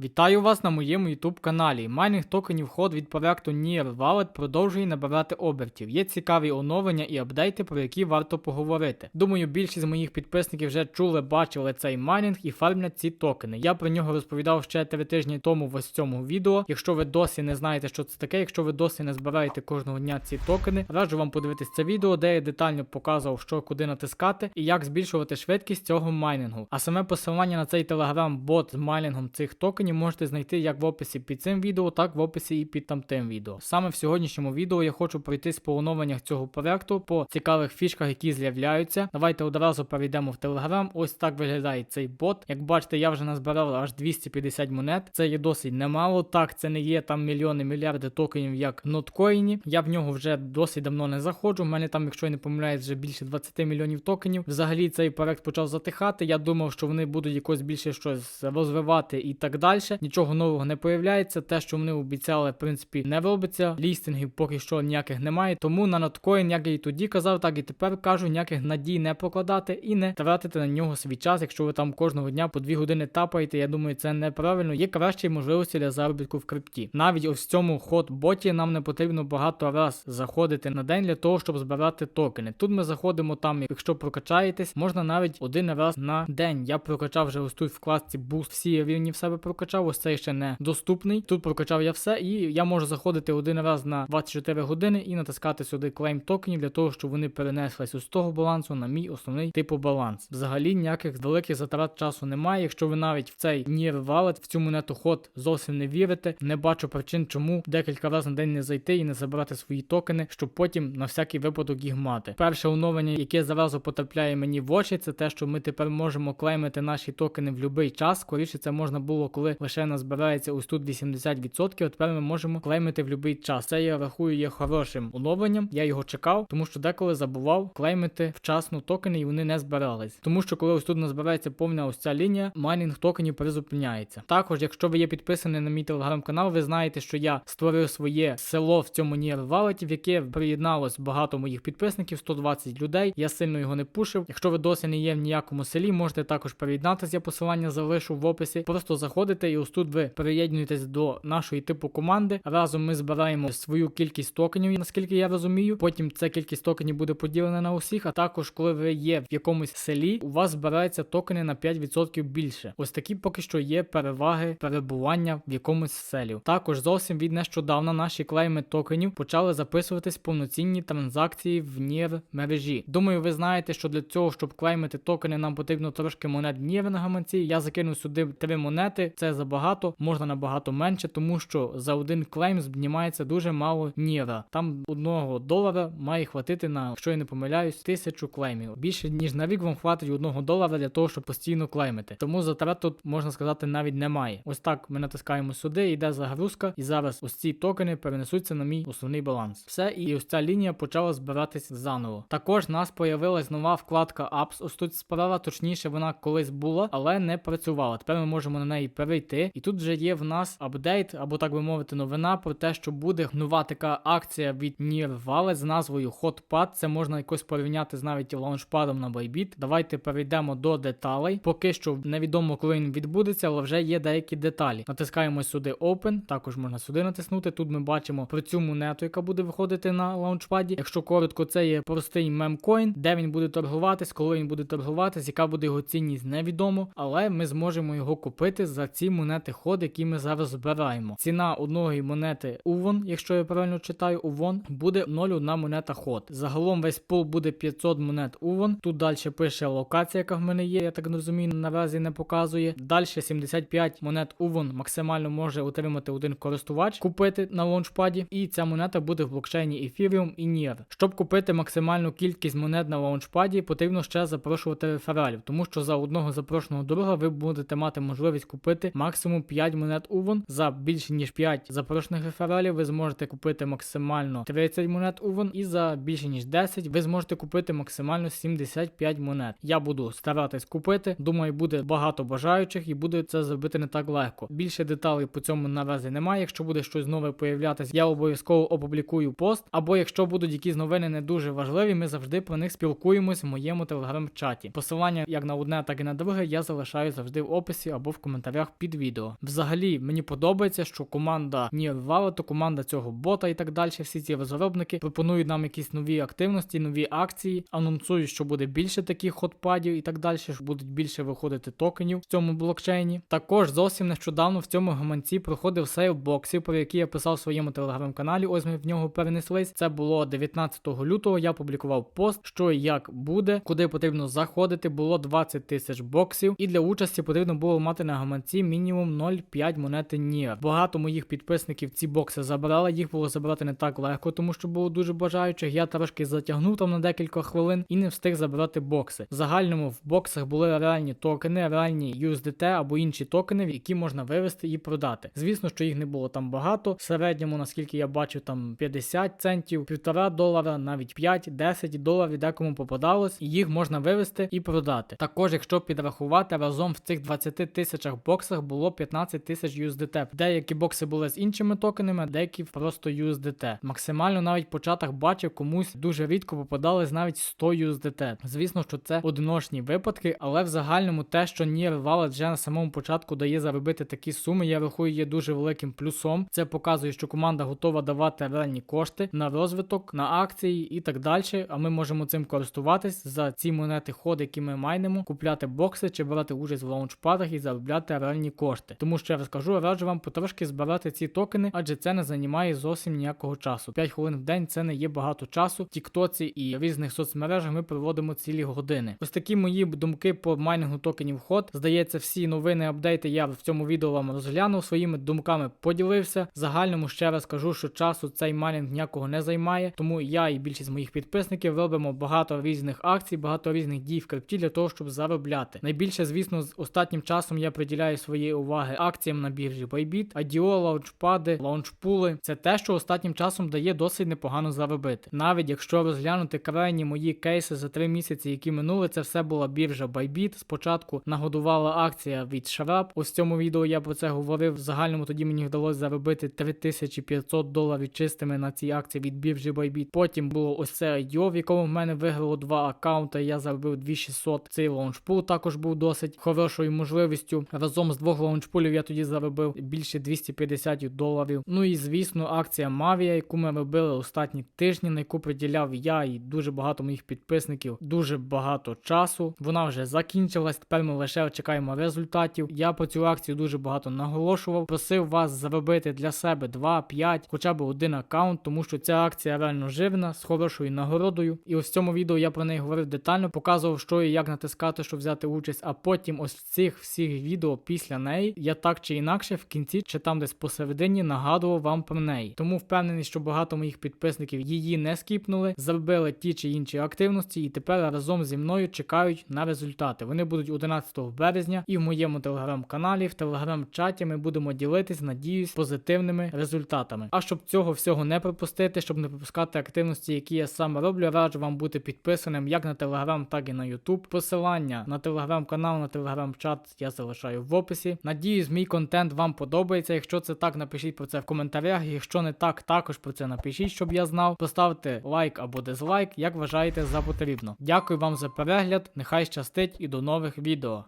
Вітаю вас на моєму YouTube каналі. Майнінг токенів ход від проекту Near Wallet продовжує набирати обертів. Є цікаві оновлення і апдейти, про які варто поговорити. Думаю, більшість моїх підписників вже чули, бачили цей майнінг і фармлять ці токени. Я про нього розповідав ще 3 тижні тому в ось цьому відео. Якщо ви досі не знаєте, що це таке, якщо ви досі не збираєте кожного дня ці токени, раджу вам подивитись це відео, де я детально показував, що куди натискати і як збільшувати швидкість цього майнінгу. А саме посилання на цей телеграм-бот з майнінгом цих токенів можете знайти як в описі під цим відео, так в описі і під тамтим відео. Саме в сьогоднішньому відео я хочу пройтись по оновленнях цього проекту, по цікавих фішках, які з'являються. Давайте одразу перейдемо в телеграм. Ось так виглядає цей бот. Як бачите, я вже назбирав аж 250 монет. Це є досить немало. Так, це не є там мільйони мільярди токенів, як в ноткоїні. Я в нього вже досить давно не заходжу. У мене там, якщо я не помиляюсь, вже більше 20 мільйонів токенів. Взагалі цей проект почав затихати. Я думав, що вони будуть якось більше щось розвивати і так далі. Нічого нового не появляється. Те, що вони обіцяли, в принципі, не робиться. Лістингів поки що ніяких немає. Тому на ноткоін, як я і тоді казав, так і тепер кажу, ніяких надій не покладати і не тратити на нього свій час. Якщо ви там кожного дня по 2 години тапаєте, я думаю, це неправильно. Є кращі можливості для заробітку в крипті. Навіть ось в цьому ход боті нам не потрібно багато раз заходити на день для того, щоб збирати токени. Тут ми заходимо там, якщо прокачаєтесь, можна навіть один раз на день. Я прокачав вже ось тут в вкладці Boost всі рівні в себе прокачав. Ось цей ще не доступний. Тут прокачав я все, і я можу заходити один раз на 24 години і натискати сюди клейм токенів для того, щоб вони перенеслись з того балансу на мій основний типу баланс. Взагалі ніяких великих затрат часу немає. Якщо ви навіть в цей Near Wallet, в цю монету ход зовсім не вірите, не бачу причин, чому декілька разів на день не зайти і не забирати свої токени, щоб потім на всякий випадок їх мати. Перше оновлення, яке зразу потрапляє мені в очі, це те, що ми тепер можемо клеймити наші токени в будь-який час. Скоріше це можна було, коли лише назбирається ось тут 80%, а тепер ми можемо клеймити в будь-який час. Це я рахую є хорошим оновленням. Я його чекав, тому що деколи забував клеймити вчасно токени і вони не збирались. Тому що коли ось тут назбирається повна ось ця лінія, майнінг токенів призупиняється. Також, якщо ви є підписані на мій телеграм-канал, ви знаєте, що я створив своє село в цьому Wallet, в яке приєдналось багато моїх підписників, 120 людей. Я сильно його не пушив. Якщо ви досі не є в ніякому селі, можете також приєднатися. Я посилання залишу в описі. Просто заходите і ось тут ви приєднуєтесь до нашої типу команди. Разом ми збираємо свою кількість токенів, наскільки я розумію. Потім ця кількість токенів буде поділена на усіх. А також, коли ви є в якомусь селі, у вас збираються токени на 5% більше. Ось такі поки що є переваги перебування в якомусь селі. Також зовсім від нещодавна наші клейми токенів почали записуватись повноцінні транзакції в NIR мережі. Думаю, ви знаєте, що для цього, щоб клеймити токени, нам потрібно трошки монет NIR на гаманці. Я закину сюди три монети. Це забагато, можна набагато менше, тому що за один клейм знімається дуже мало ніра. Там одного долара має хватити на, якщо я не помиляюсь, тисячу клеймів. Більше ніж на рік вам хватить одного долара для того, щоб постійно клеймити. Тому затрат тут можна сказати навіть немає. Ось так ми натискаємо сюди, йде загрузка, і зараз ось ці токени перенесуться на мій основний баланс. Все, і ось ця лінія почала збиратись заново. Також в нас появилась нова вкладка Apps. Ось тут справа, точніше, вона колись була, але не працювала. Тепер ми можемо на неї перейти. І тут вже є в нас апдейт, або так би мовити, новина про те, що буде нова така акція від Near Wallet з назвою Hotpad. Це можна якось порівняти з навіть лаунчпадом на Bybit. Давайте перейдемо до деталей. Поки що невідомо, коли він відбудеться, але вже є деякі деталі. Натискаємо сюди Open, також можна сюди натиснути. Тут ми бачимо про цю монету, яка буде виходити на лаунчпаді. Якщо коротко, це є простий мемкоін, де він буде торгуватись, коли він буде торгуватись, яка буде його цінність, невідомо, але ми зможемо його купити за ці монети ход, які ми зараз збираємо. Ціна одної монети UVON, якщо я правильно читаю, UVON, буде 0,1 монета ход. Загалом весь пул буде 500 монет UVON. Тут далі пише локація, яка в мене є, я так розумію, наразі не показує. Далі 75 монет UVON максимально може отримати один користувач, купити на лаунчпаді, і ця монета буде в блокчейні Ethereum і NIR. Щоб купити максимальну кількість монет на лаунчпаді, потрібно ще запрошувати рефералів, тому що за одного запрошеного друга ви будете мати можливість купити максимум 5 монет UVON. За більше ніж 5 запрошених рефералів ви зможете купити максимально 30 монет UVON, і за більше ніж 10 ви зможете купити максимально 75 монет. Я буду старатись купити. Думаю, буде багато бажаючих і буде це зробити не так легко. Більше деталей по цьому наразі немає. Якщо буде щось нове появлятися, я обов'язково опублікую пост. Або якщо будуть якісь новини не дуже важливі, ми завжди про них спілкуємось в моєму телеграм-чаті. Посилання як на одне, так і на друге я залишаю завжди в описі або в коментарях під. відео. Взагалі, мені подобається, що команда Valorant, команда цього бота і так далі, всі ці розробники пропонують нам якісь нові активності, нові акції, анонсують, що буде більше таких хотпадів і так далі, що будуть більше виходити токенів в цьому блокчейні. Також зовсім нещодавно в цьому гаманці проходив сейл боксів, про які я писав в своєму телеграм-каналі. Ось ми в нього перенеслись. Це було 19 лютого. Я публікував пост, що і як буде, куди потрібно заходити. Було 20 тисяч боксів, і для участі потрібно було мати на гаманці мінімум 0,5 монети NIR. Багато моїх підписників ці бокси забрали. Їх було забрати не так легко, тому що було дуже бажаючих. Я трошки затягнув там на декілька хвилин і не встиг забрати бокси. В загальному в боксах були реальні токени, реальні USDT або інші токени, які можна вивести і продати. Звісно, що їх не було там багато. В середньому, наскільки я бачу, там 50 центів, півтора долара, навіть 5-10 доларів декому попадалось, і їх можна вивести і продати. Також, якщо підрахувати, разом в цих 20 тисячах боксах було 15 тисяч USDT. Деякі бокси були з іншими токенами, деякі просто USDT. Максимально навіть по чатах бачив комусь дуже рідко попадались навіть 100 USDT. Звісно, що це одиночні випадки, але в загальному те, що Nier Wallet вже на самому початку дає заробити такі суми, я рахую, є дуже великим плюсом. Це показує, що команда готова давати реальні кошти на розвиток, на акції і так далі. А ми можемо цим користуватись за ці монети ход, які ми майнемо, купляти бокси чи брати участь в лаунчпадах і заробляти реальні кошти. Тому що я розкажу, раджу вам потрошки збирати ці токени, адже це не займає зовсім ніякого часу. 5 хвилин в день це не є багато часу. В Тіктоці і різних соцмережах ми проводимо цілі години. Ось такі мої думки по майнінгу токенів ход. Здається, всі новини, апдейти я в цьому відео вам розглянув, своїми думками поділився. Загальному ще раз кажу, що часу цей майнінг ніякого не займає, тому я і більшість моїх підписників робимо багато різних акцій, багато різних дій в крипті для того, щоб заробляти. Найбільше, звісно, з останнім часом я приділяю своєї уваги акціям на біржі Bybit, IDO, лаунчпади, лаунчпули. Це те, що останнім часом дає досить непогано заробити. Навіть якщо розглянути крайні мої кейси за три місяці, які минули, це все була біржа Bybit. Спочатку нагодувала акція від Shrap. Ось в цьому відео я про це говорив. В загальному тоді мені вдалося заробити 3500 доларів чистими на цій акції від біржі Bybit. Потім було ось це IDO, в якому в мене виграло два аккаунти. Я заробив 2600. Цей лаунчпул також був досить хорошою можливістю. Разом з двох лаунчпулів я тоді заробив більше 250 доларів. Ну і звісно, акція Mavia, яку ми робили останні тижні, на яку приділяв я і дуже багато моїх підписників. Дуже багато часу. Вона вже закінчилась. Тепер ми лише чекаємо результатів. Я по цю акцію дуже багато наголошував. Просив вас заробити для себе 2, 5, хоча б один аккаунт, тому що ця акція реально живна з хорошою нагородою. І ось в цьому відео я про неї говорив детально, показував, що і як натискати, щоб взяти участь. А потім ось в цих всіх відео після неї я так чи інакше в кінці чи там десь посередині нагадував вам про неї. Тому впевнений, що багато моїх підписників її не скіпнули, зробили ті чи інші активності, і тепер разом зі мною чекають на результати. Вони будуть 11 березня, і в моєму телеграм-каналі, в телеграм-чаті ми будемо ділитись, надіюсь, позитивними результатами. А щоб цього всього не пропустити, щоб не пропускати активності, які я сам роблю, раджу вам бути підписаним як на телеграм, так і на ютуб. Посилання на телеграм-канал, на телеграм-чат я залишаю в описі. Надіюсь, мій контент вам подобається. Якщо це так, напишіть про це в коментарях. Якщо не так, також про це напишіть, щоб я знав. Поставте лайк або дизлайк, як вважаєте за потрібно. Дякую вам за перегляд, нехай щастить і до нових відео.